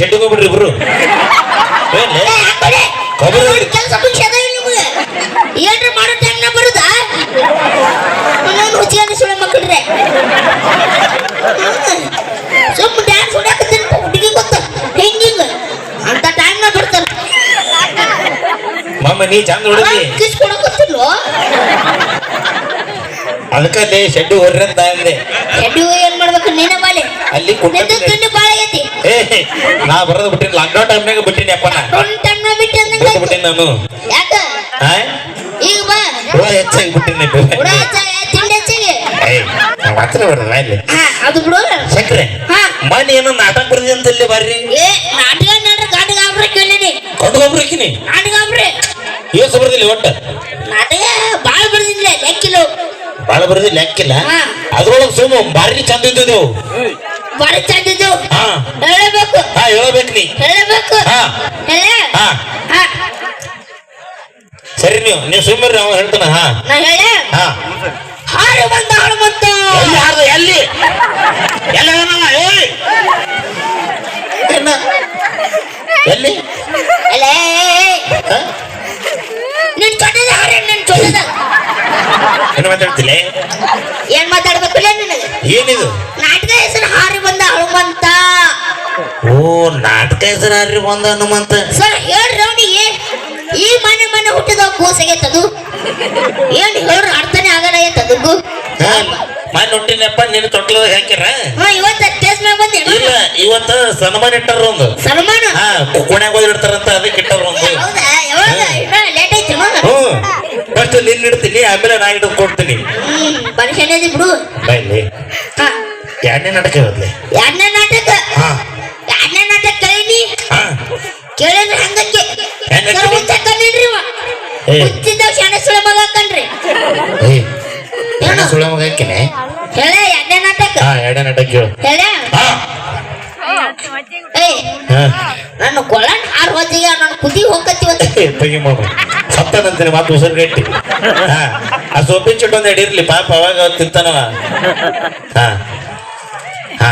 ಶೆಡ್ಡಿಗೆ ಹೋಗ್ಬಿಡ್ರಿ ಇಬ್ರು? ಕೊಬ್ಬರಿ ಕೆಲಸ ಇಲ್ಲ ನಿಮ್ಗೆ? ಏನ್ರ ಮಾಡೋ ಬರುದಾ? ನಾನು ಹುಚ್ಚಿಗೆ ಸುಳ್ಳ ಮಕ್ಕಳ್ರೆ. ಸುಮ್ಮ ಡ್ಯಾನ್ಸ್ ಹೊಡ್ಯಾಕತ್ತೀನಿ ಹುಡುಗಿ ಗೊತ್ತ. ಹಿಂಗಿಂಗ ಅಂತ ಟೈಮ್ನ ಬರ್ತಾರ ಮಮ್ಮ ನೀ ಚಂದ ಹೊಡಿದಿ ಕಿಸ್ ಕೊಡಕತ್ತಿಲ್ವೋ ಅದಕ್ಕಲ್ಲಿ ಶೆಡ್ಡು ಹೊರ್ರಿ ಅಂತ ಅಂದೆ. ಎಡ್ಡಿ ಏನ್ ಮಾಡ್ಬೇಕು? ನೀನ ಬಾಲೆ ಅಲ್ಲಿ ಕುಟ್ಟ ತಿಂಡಿ ಬಾಳ ಐತಿ. ಏ ನಾ ಬರೋದು ಬಿಟ್ಟಿನಿ ಲಾಕ್ಡೌನ್ ಟೈಮ್ನಾಗ ಬಿಟ್ಟಿನಿ ಅಪ್ಪ ನಾ ಬಿಟ್ಟು ಬಿಟ್ಟು ಬಿಟ್ಟಿನಿ ನಾನು. ಯಾಕ? ಆ? ಈಗ ಬಾ. ಹುಳ ಹೆಚ್ಚಾಗಿ ಬಿಟ್ಟಿನಿ ಮಾತ್ರ ಬಿಡ್ರಿ ಇಲ್ಲಿ. ಅದು ಬಿಡು. ಶಂಕ್ರೆ ಹಾ. ಮನೆ ಏನೋ ನಾಟಕ ಬರ್ದಿ ಅಂತ ಇಲ್ಲಿ ಬರ್ರಿ. ಏ ನಾಟಕ ನಡ್ರ ಗಾಡಿಗೆ ಆಬ್ರ ಕೇಳಿನಿ. ಕಟ್ಕೊಂಡ್ರಿಕಿನಿ ನಾಟಕ ಆಬ್ರೆ ಏಸು ಬರ್ದಿಲ್ಲ ಒಟ್ಟ? ನಾಟಕ ಬಾಳ ಬರ್ದಿಲ್ಲ ಲೆಕ್ಕಿಲ್ಲ. ಭಾಳ ಬರ್ದಿ ಲೆಕ್ಕಿಲ್ಲ. ಅದ್ರೊಳಗೆ ಸುಮ್ಮ ಭಾರಿ ಚಂದ ಇದ್ದು ಹಾ. ಹೇಳಬೇಕು. ಹಾ ಹೇಳಬೇಕು ನೀ. ಹೇಳಬೇಕು. ಹಾ. ಹಾ. ಸರಿ ನೀವು ನೀವು ಸುಮ್ಮನೆ ಅವ ಹೇಳ್ತಾನ ಹಾ. ನಾ ಹೇಳ. ಹಾ. ಹಾರಿ ಬಂದ ಹಾಳು ಬಂತ. ಎಲ್ಲಿ ಹಾರ್ದ ಎಲ್ಲಿ? ಎಲ್ಲ? ಎಲ್ಲಿ? ಅಲೇ? ನಿನ್ ಚೊಟ್ಟದ ಹಾರ ನಿನ್ ಚೊಟ್ಟದ ಏನು ಮಾತಾಡ್ತಿಲ್ಲ ಏನ್ ಮಾತಾಡ್ಬೇಕು ಏನಿದು? ನಾಟಕ ಹೆಸರು ಹಾರಿ ಬಂದ ಹನುಮಂತ ಓ ನಾಟಕ ಹೆಸರು ಬಂದ ಹನುಮಂತ. ಸರ್ ಹೇಳ್ರಿ ಅವನಿಗೆ ಈ ಮನೆ ಮನೆ ಹುಟ್ಟಿದ ಕೋಸಗೆ ತದು ಏನ್ ಹೇಳ್ರಿ ಅರ್ಥನೇ ಆಗಲ್ಲ ತದಕ್ಕೂ ಹಾ, ಮನೆ ಹುಟ್ಟಿನಪ್ಪ ನಿನ್ನ ತೊಟ್ಲದಾಗ ಹಾಕಿರ? ಹಾ ಇವತ್ತ ಮ್ಯಾಗ ಬಂದೆ. ಇಲ್ಲ ಇವತ್ತ ಸನ್ಮಾನ ಇಟ್ಟಾರ ಒಂದು. ಸನ್ಮಾನ? ಹಾ ಹೋಗಿ ಇಡ್ತಾರಂತ ಅದಕ್ಕೆ ಇಟ್ಟಾರ ಒಂದು. ಹೌದಾ? ಯಾವಾಗ? ಲೇಟ್ ಐತಿ ಫಸ್ಟ್ ನಿನ್ನ ಇಡ್ತೀನಿ ಆಮೇಲೆ ನಾ ಹಿಡಿದು ಕೊಡ್ತೀನಿ. ಬಿಡು. ಬೈಲಿ ಹಾ. ಎರಡನೇ ನಾಟಕ ಇರುತ್ತೆ ಎರಡನೇ ನಾಟಕ ಹಾಕಿನೆ? ಹೇಳ ಎರಡನೇ ನಾಟಕ. ಹಾ ಎರಡನೇ ನಾಟಕ ಹೇಳ. ಹಾ. ಏಯ್ ಹಾ. ನನ್ನ ಕೊಳನ್ ಹಾರ್ ಹೊತ್ತಿಗೆ ನನ್ನ ಕುದಿ ಹೋಗತ್ತಿ ತೆಗಿ ಮಾಡು. ಸತ್ತನಂತೀನಿ ಮಾತು ಉಸಿರು ಗಟ್ಟಿ ಆ ಸೊಪ್ಪಿನ ಚಿಟ್ಟು ಒಂದ್ ಎರಡು ಇರ್ಲಿ ಪಾಪ ಅವಾಗ ತಿಂತಾನವ. ಹಾ. ಹಾ.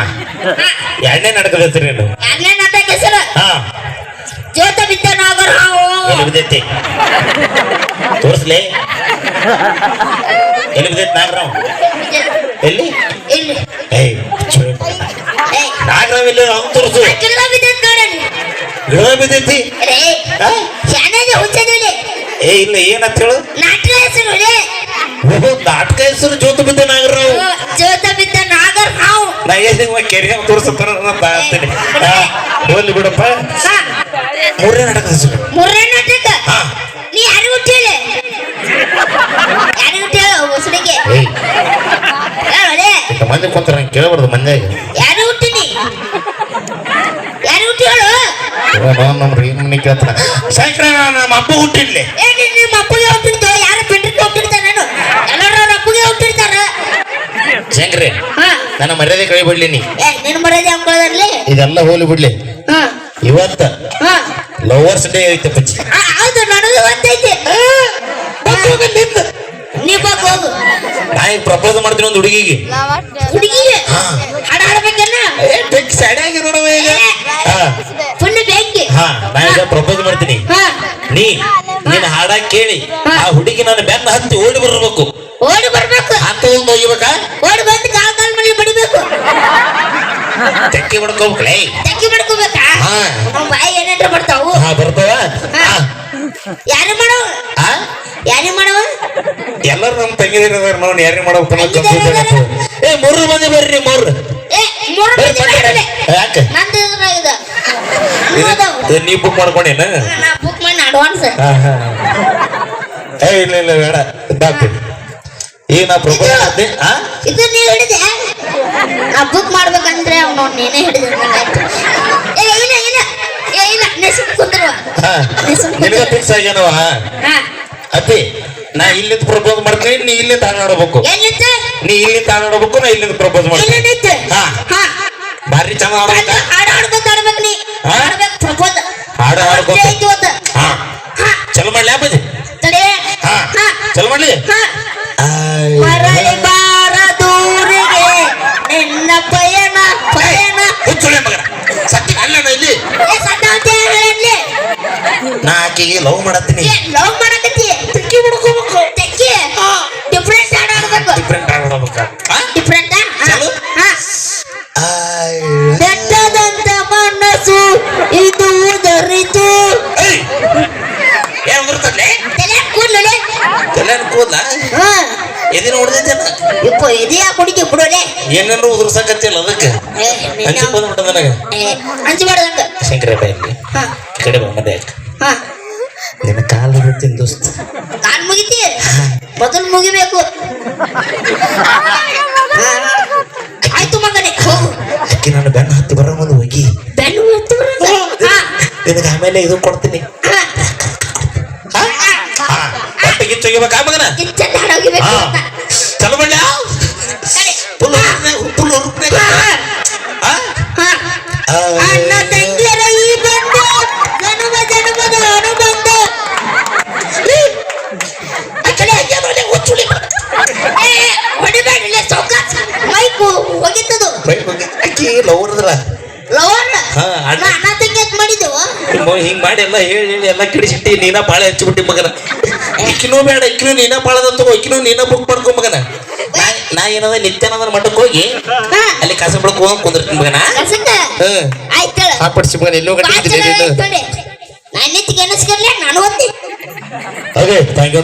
ಎರಡನೇ ನಾಟಕದ ಹೆಸರು ನೀನು ಎರಡನೇ ನಾಟಕ ಹೆಸರು? ಹಾ. ಜ್ಯೋತ ಬಿದ್ದ ನಾಗರ ಹಾವು. ಎಲ್ಲಿ ಬಿದ್ದೈತಿ? ತೋರಿಸ್ಲಿ. ಎಲ್ಲಿ ಬಿದ್ದೈತಿ ನಾಗರಾವ್? ಎಲ್ಲಿ? ಏಯ್ ನಾಗರಾವ್ ಇಲ್ಲ ಅವ್ನು ತೋರಿಸು. ಗಿಡ ಬಿದ್ದೈತಿ. ಏ ಇಲ್ಲ ಏನಂತ ಹೇಳು? ಓಹೋ, ನಾಟಕ ಹೆಸರು ಜೋತು ಬಿದ್ದ ನಾಗರಾವ್. ನಾ ಏನು ಕೆರೆ ತೋರಿಸ್ತಾರ ಅಂತೀನಿ. ಹೋಗ್ಲಿ ಬಿಡಪ್ಪ. ಮೂರನೇ ನಾಟಕ ಹೆಸರು. ಮೂರನೇ ನಾಟಕ? ನೀ ಯಾರು ಹುಟ್ಟಿಲ್ಲ ಯಾರು ಹುಟ್ಟಿಲ್ಲ ಹೊಸಡಿಗೆ ಏಯ್ ಹೇಳೋಲೆ ಇಂಥ ಮಂದಿ ಕೂತ್ರ ನಂಗೆ ಕೇಳಬಾರ್ದು ಮಂದ್ಯಾಗ. ಯಾರು ಹುಟ್ಟಿನಿ? ಯಾರು ಹುಟ್ಟಿ ಹೇಳು ನಮ್ಮ ರೀ ಮನೆ ಕೇಳ್ತಾನ ಸಾಯಂಕಾಲ ನಮ್ಮ ಅಪ್ಪ ಹುಟ್ಟಿರ್ಲಿ ಏ ನೀನ್ ನಿಮ್ಮ ಅಪ್ಪಗೆ ಹುಟ್ಟಿರ್ತಾವ ಯಾರು ಪಿಂಡ್ರಿಗೆ ಹುಟ್ಟಿರ್ತಾರ ನಾನು? ಎಲ್ಲರೂ ಅವ್ರ ಅಪ್ಪಗೆ ಹುಟ್ಟಿರ್ತಾರ? ಶಂಕ್ರಿ ಹಾ. ನನ್ನ ಮರ್ಯಾದೆ ಕೈ ಬಿಡ್ಲಿ ನೀ. ಏ ನಿನ್ನ ಮರ್ಯಾದೆ ಅಂಕೊಳ್ಳೋದ್ರಲ್ಲಿ ಇದೆಲ್ಲ ಹೋಲಿ ಬಿಡ್ಲಿ. ಹಾ. ಇವತ್ತ ಹಾ. ಲವರ್ಸ್ ಡೇ ಐತೆ ಪಚ್ಚಿ. ಹೌದು ನನಗೆ ಗೊತ್ತೈತಿ ನೀ ಹೋಗು ನಾ ಈಗ ಪ್ರಪೋಸ್ ಮಾಡ್ತೀನಿ ಒಂದು ಹುಡುಗಿಗೆ? ಹುಡುಗಿಗೆ? ಹಾ. ಹಾಡ ಹಾಡ್ಬೇಕನ್ನ ಏ ಬೆಕ್ ನೋಡುವ ಈಗ. ಹಾ. ಫುಲ್ ಬೆಂಕಿ. ಹಾ ನಾ ಈಗ ಪ್ರಪೋಸ್ ಮಾಡ್ತೀನಿ. ಹಾ. ನೀ ನಿನ್ನ ಹಾಡ ಕೇಳಿ. ಆ ಹುಡುಗಿ ನನ್ನ ಬೆನ್ನ ಹತ್ತಿ ಓಡಿ ಬರ್ಬೇಕು. ಓಡಿ ಬರ್ಬೇಕು. ಅಂತ ಒಂದು ಒಯ್ಯಬೇಕಾ? ಓಡಿ ಬಂದು ಕಾಲ್ ಕಾಲ್ ಮನೆ ಬಡಿಬೇಕು. ತೆಕ್ಕಿ ಬಡ್ಕೋಬೇಕಲೇ ತೆಕ್ಕಿ ಮಾಡ್ಕೋಬೇಕಾ ಹಾ. ಬಾಯಿ ಏನೇನ್ರ ಬರ್ತಾವು? ಹಾ ಬರ್ತಾವ? ಹಾ. ಯಾರು ಮಾಡವ? ಹಾ? ಯಾರು ಮಾಡವ? ಎಲ್ಲರೂ ನಮ್ಮ ತಂಗಿದಿರ ನೋಡಿ ಯಾರೇ ಮಾಡ್ಬೇಕು ಅನ್ನೋ ಆಯ್ತು. ಏ ಮೂರು ಮಂದಿ ಬರ್ರಿ ಮೂರು. ಯಾಕೆ? ನೀ ಬುಕ್ ಮಾಡ್ಕೊಂಡೇನ ಬುಕ್ ಮಾಡಿ ಅಡ್ವಾನ್ಸ್ ಏ ಇಲ್ಲ ಇಲ್ಲ ಬೇಡ. ಇದ್ದಾಗ್ತೀನಿ ಈಗ ನಾ ಪ್ರಪೋಸ್ ಹಾ ಇದು ನೀ ಹಿಡಿದೆ ನಾ ಬುಕ್ ಮಾಡ್ಬೇಕಂದ್ರೆ ಅವ್ನು ನೀನೇ ಹಿಡಿದ ಏ ಇಲ್ಲ ಇಲ್ಲ. ಏ ಇಲ್ಲ ನಿನಗ ಫಿಕ್ಸ್ ಆಗ್ಯಾನವ? ನಾ ಇಲ್ಲಿಂದ ಪ್ರಪೋಸ್ ಮಾಡ್ತೀನಿ ನೀ ಇಲ್ಲಿ ತಾನಾಡಬೇಕು ನೀ ಇಲ್ಲಿ ತಾನಾಡಬೇಕು ನಾ ಇಲ್ಲಿಂದ ಪ್ರಪೋಸ್ ಮಾಡ್ತೀನಿ. ಭಾರಿ ಚಂದ ಹಾಡು ಹಾಡ್ಬೇಕು ಚಲೋ ಮಾಡ್ಲಿ ಅಪ್ಪಾಜಿ. ಚಲೋ ಮಾಡ್ಲಿ. ಪಯಣ ಪಯಣ. ಸತ್ಯ ಅಲ್ಲ ಇಲ್ಲಿ ನಾ ಲವ್ ಮಾಡತ್ತೀನಿ. ಲವ್ ಮಾಡ. ಎದಿನ ಹೊಡೆದೈತೇನ ಇಪ್ಪ ಕುಡಿಕೆ ಬಿಡೋಲೆ. ಏನೇನು ಉದುರ್ಸಕತ್ತಿಲ್ಲ ಅದಕ್ಕೆ? ಹಂಚಿ ಬಂದ್ಬಿಟ್ಟ ನನಗೆ? ಏ, ಹಂಚಬಾರ್ದಂಗ ಶಂಕರಪ್ಪ ಇಲ್ಲಿ. ಹಾ. ಈ ಕಡೆ ನಿನ್ನ ಕಾಲು ಹಿಡಿತೀನಿ ದೋಸ್ತ. ಕಾಲ್ ಮುಗಿತಿ? ಮೊದಲು ಮುಗಿಬೇಕು. ಆಯ್ತು ಮಗನೇ ಹೋಗು ಅಕ್ಕಿ ನನ್ನ ಬೆನ್ನ ಹತ್ತಿ ಬರೋ ಮುಂದೆ ಹೋಗಿ. ಬೆನ್ನು ಹತ್ತಿ ನಿನಗೆ ಆಮೇಲೆ ಇದು ಕೊಡ್ತೀನಿ ಹಾ ಹಾ ಒಗಿಬೇಕಾ ಮಗನ. ಚಲೋ ಬಂಡ. ಅಣ್ಣ ತಂಗಿಯರ ಈ ಬಂದ ಜನ್ಮ ಜನ್ಮದ ಅನುಬಂಧ. ಹೊಡಿಬೇಡಿಲ್ಲ ಚೌಕಾಸ್ ಮೈಕು ಹೋಗಿತ್ತದು ಅಕ್ಕಿ ಲವರ್ದ್ರ. ಲವರ್ ಹಾ, ಅಣ್ಣ. ನಾ ಅಣ್ಣ ತಂಗಿ ಅಂತ ಮಾಡಿದ್ದೆವು ಹಿಂಗ್ ಮಾಡಿ ಎಲ್ಲ ಹೇಳಿ ಹೇಳಿ ಎಲ್ಲ ಕಿಡಿಸಿಟ್ಟಿ ನೀನ ಬಾಳೆ ಹಚ್ಚಿಬಿಟ್ಟಿ ಮಗನ. ಇಕ್ಕಿನೂ ಬೇಡ ಇಕ್ಕಿನೂ ನೀನ ಬಾಳದ ತಗೋ ಇಕ್ಕಿನೂ ನೀನ ಬುಕ್ ಮಾಡ್ಕೊ ಮಗನ. ನಾ ಏನದ ನಿತ್ಯಾನಂದನ ಮಠಕ್ಕೆ ಹೋಗಿ ಅಲ್ಲಿ ಕಸ ಬಿಡಕ್ ಹೋಗಂಗ್ ಕುಂದಿರ್ತೀನಿ ಮಗನ. ಹಾಪಡಿಸಿ ಮಗನ ಎಲ್ಲೋ ಗಟ್ಟಿ ನಾನು. ಒಂದಿ. Okay thank you